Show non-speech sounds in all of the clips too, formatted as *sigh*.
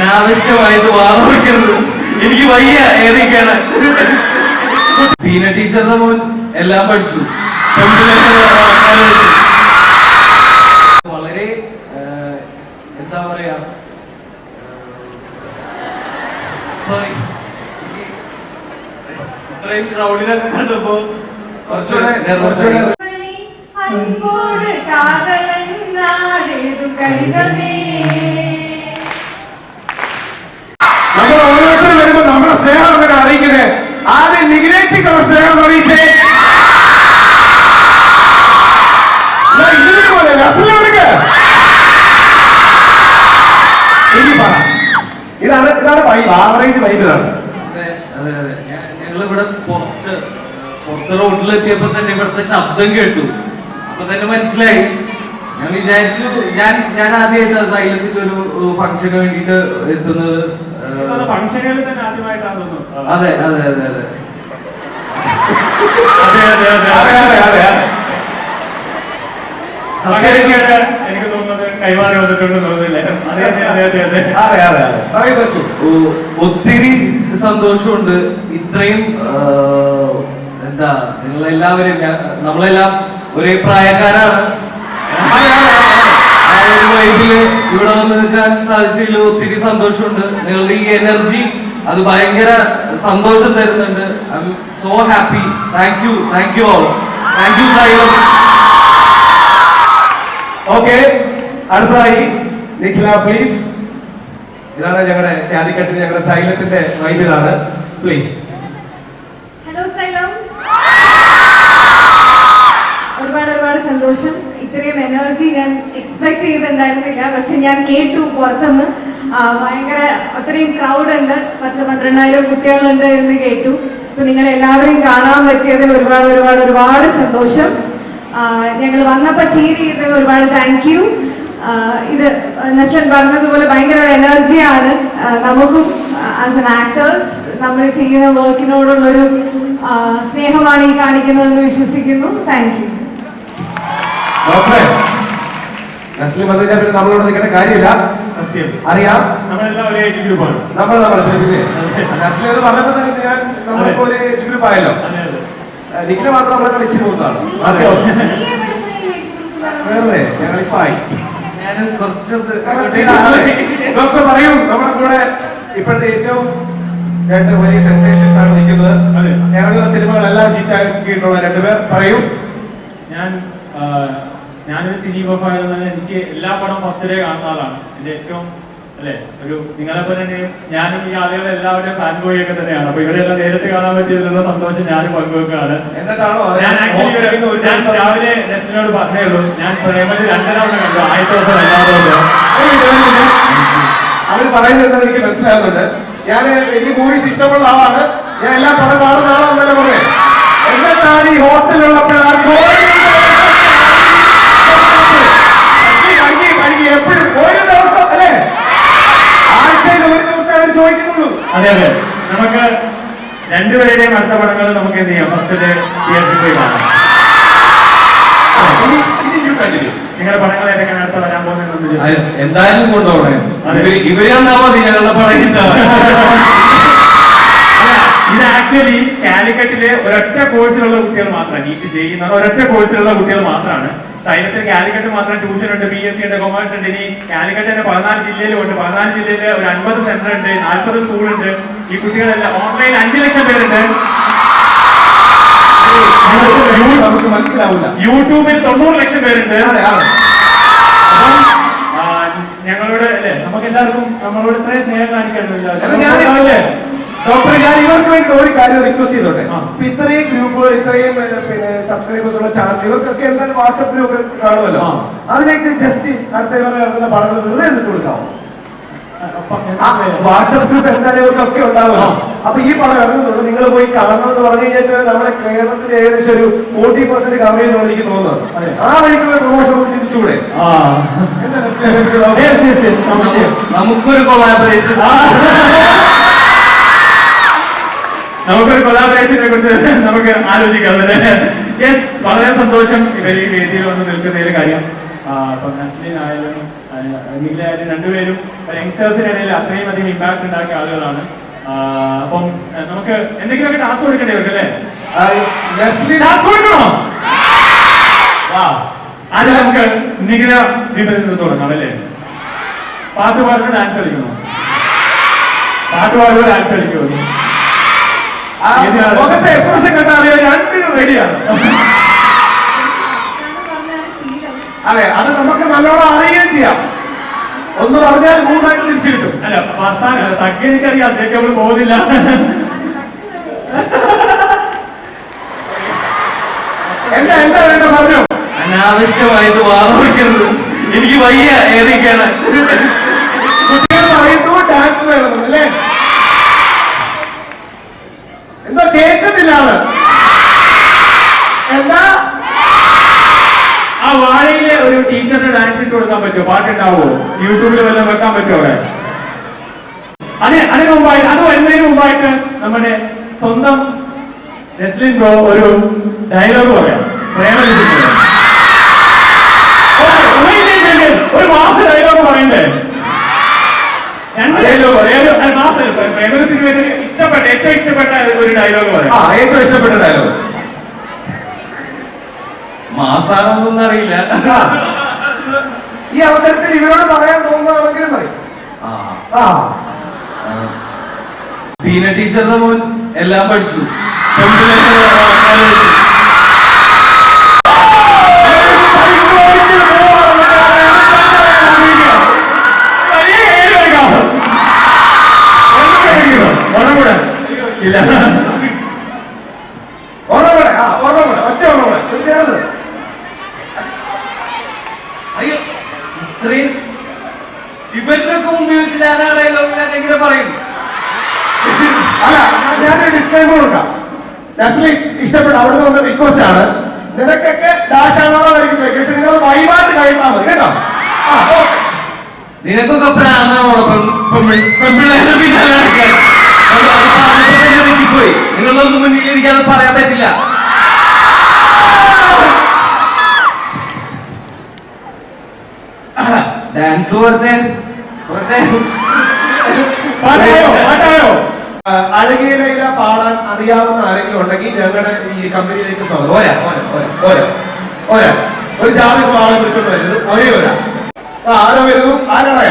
അനാവശ്യമായിട്ട് വാദിക്കരുത് എനിക്ക് വയ്യ ഏതൊക്കെയാണ്? ബീന ടീച്ചറിന്റെ മോൻ എല്ലാം പഠിച്ചു. വളരെ എന്താ പറയാ സോറി ഇത്രയും ക്രൗഡിനൊക്കെ കണ്ടപ്പോ കുറച്ചുകൂടെ നെർവസ് அன்போடு காதலன் நாடேதும் கடிதமே ഞങ്ങളിവിടെ പുറത്ത് പുറത്ത് റോഡിലെത്തിയപ്പോ തന്നെ ഇവിടുത്തെ ശബ്ദം കേട്ടു. അപ്പൊ തന്നെ മനസ്സിലായി. ഞാൻ വിചാരിച്ചു ഞാൻ ഞാൻ ആദ്യമായിട്ട് സൈലന്റിന്റെ ഒരു ഫംഗ്ഷന് വേണ്ടിട്ട് എത്തുന്നത്. അതെ അതെ അതെ അതെ എനിക്ക് തോന്നുന്നത് ഒത്തിരി സന്തോഷമുണ്ട്. ഇത്രയും എന്താ നിങ്ങളെല്ലാവരും നമ്മളെല്ലാം ഒരേ പ്രായക്കാരാണ്. ഇവിടെ വന്ന് നിൽക്കാൻ സാധിച്ചതിൽ ഒത്തിരി സന്തോഷമുണ്ട്. നിങ്ങളുടെ ഈ എനർജി അത് ഭയങ്കര സന്തോഷം തരുന്നുണ്ട്. I am so happy thank you thank you all thank you Sai okay അടുത്തതായി നിഖില പ്ലീസ് ഇതാണ് ഞങ്ങളുടെ കാലിക്കട്ടിന് ഞങ്ങളുടെ സൈലത്തിന്റെ വൈബിലാണ്. Please hello Xylem. ഒരുപാട് ഒരുപാട് സന്തോഷം. ഇത്രയും എനർജി ഞാൻ എക്സ്പെക്ട് ചെയ്തിട്ടുണ്ടായിരുന്നില്ല. പക്ഷെ ഞാൻ കേട്ടു പുറത്തുനിന്ന്. ഭയങ്കര അത്രയും ക്രൗഡ് ഉണ്ട്. പത്ത് പന്ത്രണ്ടായിരം കുട്ടികളുണ്ട് എന്ന് കേട്ടു. അപ്പൊ നിങ്ങൾ എല്ലാവരെയും കാണാൻ പറ്റിയതിൽ ഒരുപാട് ഒരുപാട് ഒരുപാട് സന്തോഷം. ഞങ്ങൾ വന്നപ്പോൾ ചീരി ചെയ്തതിൽ ഒരുപാട് താങ്ക് യു ഇത് നസൽ പറഞ്ഞതുപോലെ ഭയങ്കര ഒരു എനർജിയാണ്. നമുക്കും ആസ് എൻ ആക്ടേഴ്സ് നമ്മൾ ചെയ്യുന്ന വർക്കിനോടുള്ളൊരു ഒരു സ്നേഹമാണ് ഈ കാണിക്കുന്നതെന്ന് വിശ്വസിക്കുന്നു. താങ്ക് യു നസ്ലിം വന്നതിനെ പറ്റി നമ്മളോട് നിൽക്കേണ്ട കാര്യമില്ല. സത്യം. അറിയാം. നമ്മളെല്ലാം ഒരേ ഏജ് ഗ്രൂപ്പാണ് നമ്മൾ നമ്മൾ നസ്ലിം എന്ന് പറഞ്ഞപ്പോൾ തന്നെ ഞാൻ നമ്മളിപ്പോ ഒരു ഏജ് ഗ്രൂപ്പ് ആയല്ലോ. നിഖില മാത്രം നമ്മളെ കളിച്ചു പോകുന്നതാണ്. അതെ. വേറെ ഞങ്ങളിപ്പോ ആയി. ഡോക്ടർ പറയൂ നമ്മുടെ കൂടെ ഇപ്പോഴത്തെ ഏറ്റവും രണ്ട് വലിയ സെൻസേഷൻസ് ആണ് നിൽക്കുന്നത്. ഇറങ്ങുന്ന സിനിമകളെല്ലാം ഹിറ്റ് ആക്കിയിട്ടുള്ള രണ്ടുപേർ പറയൂ. ഞാൻ ഞാനൊരു സിനിമ എനിക്ക് എല്ലാ പടം ഫസ്റ്റ് ഡേ കാണുന്ന ആളാണ്. എന്റെ ഏറ്റവും അല്ലെ? ഒരു നിങ്ങളെ പോലെ തന്നെ ഞാനും ഈ ആളുകൾ എല്ലാവരുടെയും ഫാൻ ബോയ് ഒക്കെ തന്നെയാണ്. അപ്പൊ ഇവരെല്ലാം നേരിട്ട് കാണാൻ പറ്റിയതിലുള്ള സന്തോഷം ഞാനും എന്നിട്ടാണോ ഞാൻ ആക്ച്വലി ഞാൻ രാവിലെ നെസ്റ്റിനോട് പറഞ്ഞേ ഉള്ളൂ. ഞാൻ പ്രേമത്തിൽ രണ്ടരവണ കണ്ടു. ആദ്യത്തെ ദിവസം രണ്ടാമത്തെ ദിവസം. അവർ പറയുന്നത് എനിക്ക് മനസ്സിലാകുന്നുണ്ട്. ഞാൻ എനിക്ക് മൂവീസ് ഇഷ്ടമുള്ള ആളാണ്. ഞാൻ എല്ലാ പടം കാണുന്ന ആളാണെന്നല്ലേ പറയാം എന്നിട്ടാണ് ഈ ഹോസ്റ്റലിലുള്ള പിള്ളേർക്ക് അതെ അതെ. നമുക്ക് രണ്ടുപേരുടെയും അടുത്ത പടങ്ങൾ നമുക്ക് എന്ത് ചെയ്യാം? ഫസ്റ്റ് തിയേറ്ററിൽ പോയി കാണാം. നിങ്ങളുടെ പടങ്ങൾ ഏതൊക്കെയാണ് അടുത്ത വരാൻ പോകുന്നത് എന്തായാലും കൊണ്ടുപോകണേ. ഇവർ ഇവർ കണ്ടാ മതി? ഞങ്ങളുടെ പടം *laughs* ഇത് ആക്ച്വലി കാലിക്കറ്റിലെ ഒരൊറ്റ കോഴ്സിലുള്ള കുട്ടികൾ മാത്രമാണ് നീറ്റ് ചെയ്യുന്ന ഒരൊറ്റ കോഴ്സിലുള്ള കുട്ടികൾ മാത്രമാണ്. സൈനത്തിൽ കാലിക്കറ്റ് മാത്രം ട്യൂഷൻ ഉണ്ട് ബി എസ് സി ഉണ്ട് കൊമേഴ്സ് ഉണ്ട്. ഇനി കാലിക്കറ്റ് തന്നെ പതിനാല് ജില്ലയിലും ഉണ്ട്. പതിനാല് ജില്ലയിൽ ഒരു അൻപത് സെന്റർ ഉണ്ട് നാൽപ്പത് സ്കൂളുണ്ട് ഈ കുട്ടികളെല്ലാം ഓൺലൈൻ അഞ്ചു ലക്ഷം പേരുണ്ട്. യൂട്യൂബിൽ തൊണ്ണൂറ് ലക്ഷം പേരുണ്ട്. ഞങ്ങളോട് അല്ലേ നമുക്ക് എല്ലാവർക്കും നമ്മളോട് ഇത്രയും സ്നേഹം അത് ഡോക്ടർ ഞാൻ ഇവർക്ക് വേണ്ടി ഒരു കാര്യം റിക്വസ്റ്റ് ചെയ്തോട്ടെ. ഇപ്പൊ ഇത്രയും ഗ്രൂപ്പുകൾ ഇത്രയും പിന്നെ സബ്സ്ക്രൈബേഴ്സ് ഉള്ള ചാനൽ ഇവർക്കൊക്കെ എന്തായാലും വാട്സപ്പ് ഗ്രൂപ്പ് കാണുമല്ലോ. അതിലേക്ക് ജസ്റ്റ് അടുത്ത ഇവരെ ഇറങ്ങുന്ന പടങ്ങൾ വെറുതെ എന്നിട്ട് കൊടുക്കാമോ വാട്സപ്പ് ഗ്രൂപ്പ് എന്തായാലും ഇവർക്കൊക്കെ ഉണ്ടാവുമല്ലോ. അപ്പൊ ഈ പടം ഇറങ്ങുന്നുണ്ട് നിങ്ങൾ പോയി കാണണം എന്ന് പറഞ്ഞു കഴിഞ്ഞാൽ നമ്മുടെ കേരളത്തിൽ ഏകദേശം ഒരു ഫോർട്ടി പെർസെന്റ് കവർ ചെയ്യുന്ന എനിക്ക്. തോന്നുന്നത്. ആ വഴിക്കുള്ള പ്രൊമോഷൻ ചിന്തിച്ചുകൂടെ നമുക്കൊരു എന്താ നമുക്കൊരു കൊലാബറേഷനെ കുറിച്ച് നമുക്ക് ആലോചിക്കാം. യെസ് വളരെ സന്തോഷം ഇവർ ഈ വേദിയിൽ വന്ന് നിൽക്കുന്നതിൽ കാര്യം. ഇപ്പം നസ്ലിൻ ആയാലും നിഖിലായാലും രണ്ടുപേരും യങ്സ്റ്റേഴ്സിനിടയിൽ അത്രയും അധികം ഇമ്പാക്ട് ഉണ്ടാക്കിയ ആളുകളാണ്. അപ്പം നമുക്ക് എന്തെങ്കിലുമൊക്കെ ടാസ്ക് കൊടുക്കേണ്ടി വരും അല്ലേ? ടാസ്ക് കൊടുക്കണോ. ആദ്യം നമുക്ക് നിഖില നിന്ന് തുടങ്ങാം അല്ലേ? പാട്ട് പാടുന്ന ഡാൻസ് കളിക്കണോ? പാട്ട് പാടുന്ന ഡാൻസ് കളിക്കുമോ മുഖത്തെ എക്സ്പ്രഷൻ കണ്ടാൽ അറിയാം രണ്ടിനും റെഡിയാണ് അതെ അത് നമുക്ക് നല്ലോണം അറിയുകയും ചെയ്യാം. ഒന്ന് പറഞ്ഞാൽ മൂന്നായിട്ട് തിരിച്ചു കിട്ടും. അല്ല തക്കി എനിക്കറിയാം അദ്ദേഹം നമ്മൾ പോകുന്നില്ല. എന്താ എന്താ വേണ്ട പറഞ്ഞു? അനാവശ്യമായിട്ട് വാദിക്കരുത് എനിക്ക് വയ്യ ഏറിക്കാണ് കുട്ടികൾ പറയുന്നു ഡാൻസ് വേണമെന്ന് അല്ലേ എന്താ കേൾക്കുന്നില്ല എന്താ? ആ വാഴയിലെ ഒരു ടീച്ചറിന് ഡാൻസ് ഇട്ട് കൊടുക്കാൻ പറ്റുമോ? പാട്ടുണ്ടാവോ യൂട്യൂബിൽ വല്ലതും വെക്കാൻ പറ്റുമോ അവിടെ? അതെ അതിന് മുമ്പായിട്ട് അത് വരുന്നതിന് മുമ്പായിട്ട് നമ്മുടെ സ്വന്തം നെസ്ലിൻ ബ്രോ ഒരു ഡയലോഗ് പറയാം. പ്രേമ ഒരു മാസ ഡയലോഗ് പറയണ്ടേ രണ്ട് ഡയലോഗ് പറയാം മാസം പ്രേമല സിനിമയിൽ ഇഷ്ടപ്പെട്ട ഏറ്റവും ഇഷ്ടപ്പെട്ട ഒരു ഡയലോഗ് ആ പറയാം ഏറ്റവും ഇഷ്ടപ്പെട്ട ഡയലോഗ് മാസാണോന്നൊന്നും അറിയില്ല. ഈ അവസരത്തിൽ ഇവരോട് പറയാൻ തോന്നുന്ന പറയും? ആ. ആ. ആ. ബീന ടീച്ചറിന്റെ മോൻ എല്ലാം പഠിച്ചു. ഇത്രയും മുമ്പിൽ വെച്ച് ഞാൻ ഡയലോഗ് എങ്ങനെ പറയും. അല്ല ഞാനൊരു ഡിസ്ക്ലൈമർ കൊടുക്കാം. നസ്ലി ഇഷ്ടപ്പെട്ട അവിടെ നിന്ന് റിക്വസ്റ്റ് ആണ്. നിനക്കൊക്കെ ഡാഷ് ആണോ ചോദിക്കും പക്ഷെ നിങ്ങൾ വൈകാട്ട് കഴിയുന്നാൽ മതി കേട്ടോ? നിനക്കൊക്കെ പ്രാണോടൊപ്പം പെൺപിള്ളേരുടെ ഡാൻസ് പറഞ്ഞേ പറഞ്ഞേ പാട്ടായോ? പാട്ടായോ അഴകിയില പാടാൻ അറിയാവുന്ന ആരെങ്കിലും ഉണ്ടെങ്കിൽ ഞങ്ങളുടെ ഈ കമ്പനിയിലേക്ക് സ്വാഗതം ഒരാ ഒരാ ഒരാ ജാതി പാടാൻ വിളിച്ചോണ്ട് വരുന്നത് ഒരേ ഒരാ. ആരോ വരുന്നു? ആരറിയാം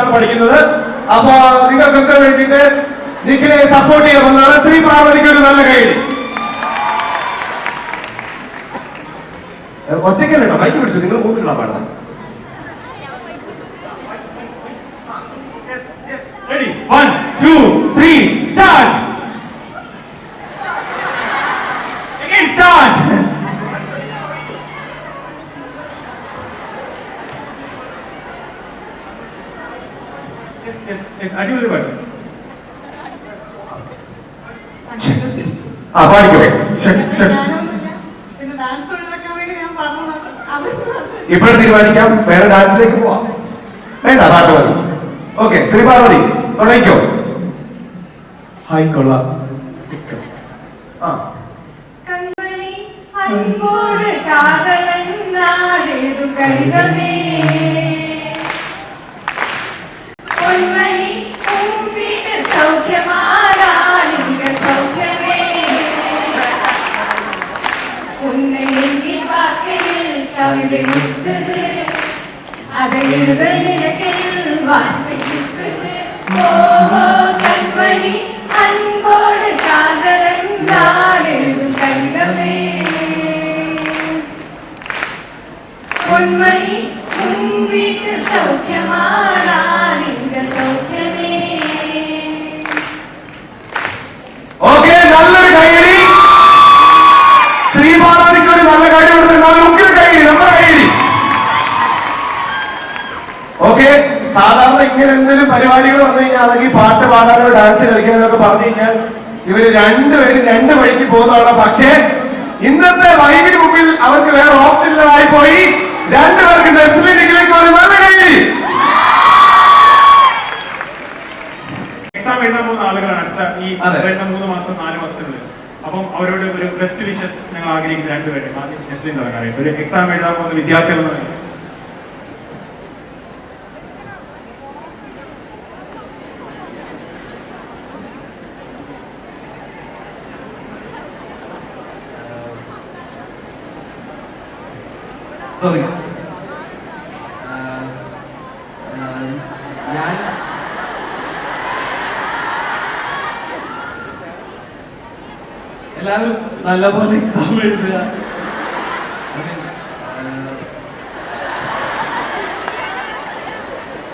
പാർവതി സിക്സ്ത്തിലാണ് പഠിക്കുന്നത് അപ്പൊ നിങ്ങൾക്കൊക്കെ വേണ്ടിയിട്ട് നിഖിലെ സപ്പോർട്ട് ചെയ്യാമെന്നാണ് ശ്രീ പാർവതിക്ക് ഒരു നല്ല കൈയടി ഒറ്റയ്ക്കല്ലോ മൈക്ക് പിടിച്ചു നിങ്ങൾ മൂന്നിലാണ് പാടുന്നത് Ready? One, two, അടിപൊളി പാട്ട്. ആ പാടിക്കോ. ഇപ്പോൾ തീരുമാനിക്കാം. വേറെ ഡാൻസിലേക്ക് പോവാം. വേണ്ട പാട്ട് മതി. ഓക്കെ ശ്രീ പാർവതി തുടങ്ങിക്കോ. ഹായ് കൊള്ളാം. ആ. കൺമണി അൻപോട് കാതലെന്നാടേതു കൈതമേ கவிதை நிற்கிறது அதை இருதல் இலக்கையில் வாழ்க்கை நிற்கிறது பொன்மணி உன் வீட்டு சௌக்கியமான പരിപാടികൾ വന്നു കഴിഞ്ഞാൽ അല്ലെങ്കിൽ പാട്ട് പാടാനോ ഡാൻസ് കളിക്കാനോ പറഞ്ഞു കഴിഞ്ഞാൽ ഇവർ രണ്ടുപേരും രണ്ട് വഴിക്ക് പോകുന്നതാണ്. പക്ഷേ ഇന്നത്തെ വൈകിന് മുമ്പിൽ അവർക്ക് വേറെ ഓപ്ഷൻ ഇല്ലാതായി പോയി. രണ്ടുപേർക്ക് നെസ്ലിംഗിലേക്ക് ഒരു നല്ല കൈ എക്സാം എഴുതാൻ പോകുന്ന ആളുകളാണ് അടുത്ത ഈ. വരുന്ന മൂന്ന് മാസം നാല് മാസത്തിനുള്ളിൽ. അപ്പം അവരോട് ഒരു ബെസ്റ്റ് വിഷസ് ഞങ്ങൾ ആഗ്രഹിക്കുന്ന രണ്ടുപേരും. ആദ്യം നെസ്ലിൻ തുടങ്ങാനായിട്ട്. ഒരു എക്സാം എഴുതാൻ പോകുന്ന വിദ്യാർത്ഥികൾ സോറി ഞാൻ എല്ലാവരും നല്ലപോലെ എക്സാം എഴുതുക. ആഹ്,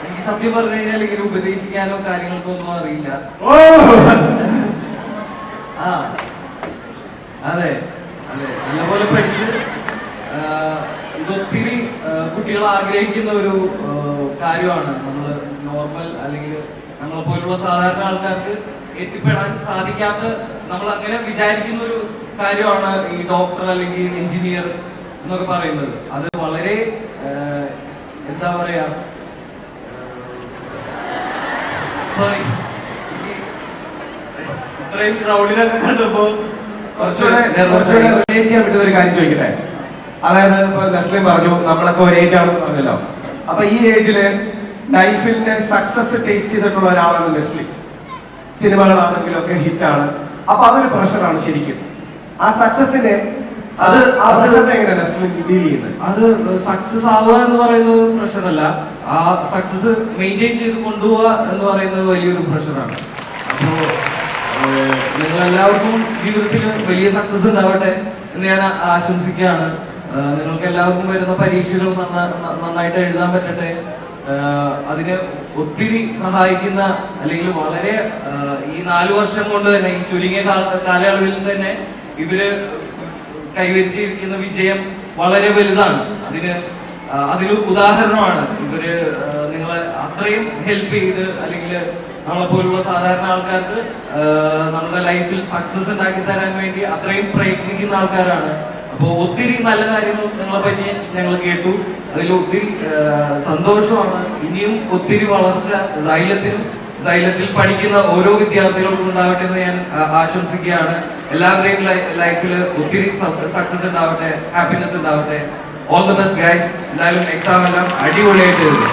എനിക്ക് സത്യം പറഞ്ഞു കഴിഞ്ഞാൽ ഇങ്ങനെ ഉപദേശിക്കാനോ കാര്യങ്ങൾക്കോ ഒന്നും അറിയില്ല. ആ. അതെ. അതെ. നല്ലപോലെ പഠിച്ച് ഇതൊത്തിരി കുട്ടികൾ ആഗ്രഹിക്കുന്ന ഒരു കാര്യമാണ്. നമ്മൾ നോർമൽ അല്ലെങ്കിൽ നമ്മളെ പോലുള്ള സാധാരണ ആൾക്കാർക്ക് എത്തിപ്പെടാൻ സാധിക്കാത്ത നമ്മൾ അങ്ങനെ വിചാരിക്കുന്ന ഒരു കാര്യമാണ് ഈ ഡോക്ടർ അല്ലെങ്കിൽ എഞ്ചിനീയർ എന്നൊക്കെ പറയുന്നത്. അത് വളരെ എന്താ പറയാ സോറി. ഇത്രയും ക്രൗഡിനൊക്കെ കണ്ടപ്പോ കുറച്ചുകൂടെ ചെയ്യാൻ പറ്റുന്ന ഒരു കാര്യം ചോദിക്കട്ടെ? അതായത് ഇപ്പൊ നസ്ലിം പറഞ്ഞു നമ്മളൊക്കെ ഒരു ഏജ് ആണെന്ന് പറഞ്ഞല്ലോ. അപ്പൊ ഈ ഏജിൽ ലൈഫിന്റെ സക്സസ് ടേസ്റ്റ് ചെയ്തിട്ടുള്ള ഒരാളാണ് നസ്ലിം. സിനിമകളാണെങ്കിലും ഒക്കെ ഹിറ്റ് ആണ്. അപ്പൊ അതൊരു പ്രഷറാണ് ശരിക്കും. ആ സക്സസിനെ അത് ആ അത് പ്രഷറിനെ എങ്ങനെ നസ്ലിം ഡീൽ ചെയ്യുന്നത്? അത് സക്സസ് ആവുക എന്ന് പറയുന്നത് പ്രഷറല്ല ആ സക്സസ് മെയിന്റെയിൻ ചെയ്ത് കൊണ്ടുപോവുക എന്ന് പറയുന്നത് വലിയൊരു പ്രഷറാണ് അപ്പോ നിങ്ങൾ എല്ലാവർക്കും ജീവിതത്തിൽ വലിയ സക്സസ് ഉണ്ടാവട്ടെ എന്ന് ഞാൻ ആശംസിക്കുകയാണ്. നിങ്ങൾക്ക് എല്ലാവർക്കും വരുന്ന പരീക്ഷകൾ നന്നായിട്ട് എഴുതാൻ പറ്റട്ടെ. അതിന് ഒത്തിരി സഹായിക്കുന്ന അല്ലെങ്കിൽ വളരെ ഈ നാലു വർഷം കൊണ്ട് തന്നെ ഈ ചുരുങ്ങിയ കാല- കാലയളവിൽ തന്നെ ഇവർ കൈവരിച്ചിരിക്കുന്ന വിജയം വളരെ വലുതാണ്. അതിന് അതിന് ഉദാഹരണമാണ്. ഇവർ നിങ്ങളെ അത്രയും ഹെൽപ്പ് ചെയ്ത് അല്ലെങ്കിൽ നമ്മളെ പോലുള്ള സാധാരണ ആൾക്കാർക്ക് നമ്മുടെ ലൈഫിൽ സക്സസ് ഉണ്ടാക്കി തരാൻ വേണ്ടി അത്രയും പ്രയത്നിക്കുന്ന ആൾക്കാരാണ്. അപ്പോൾ ഒത്തിരി നല്ല കാര്യങ്ങൾ നിങ്ങളെ പറ്റി ഞങ്ങൾ കേട്ടു. അതിൽ ഒത്തിരി സന്തോഷമാണ്. ഇനിയും ഒത്തിരി വളർച്ച സൈലത്തിനും സൈലത്തിൽ പഠിക്കുന്ന ഓരോ വിദ്യാർത്ഥികൾക്കും ഉണ്ടാവട്ടെ എന്ന് ഞാൻ ആശംസിക്കുകയാണ്. എല്ലാവരുടെയും ലൈഫിൽ ഒത്തിരി സക്സസ് ഉണ്ടാവട്ടെ ഹാപ്പിനെസ് ഉണ്ടാവട്ടെ. ഓൾ ദ ബെസ്റ്റ് ഗൈസ് എന്തായാലും എക്സാം എല്ലാം അടിപൊളിയായിട്ട് എഴുതും.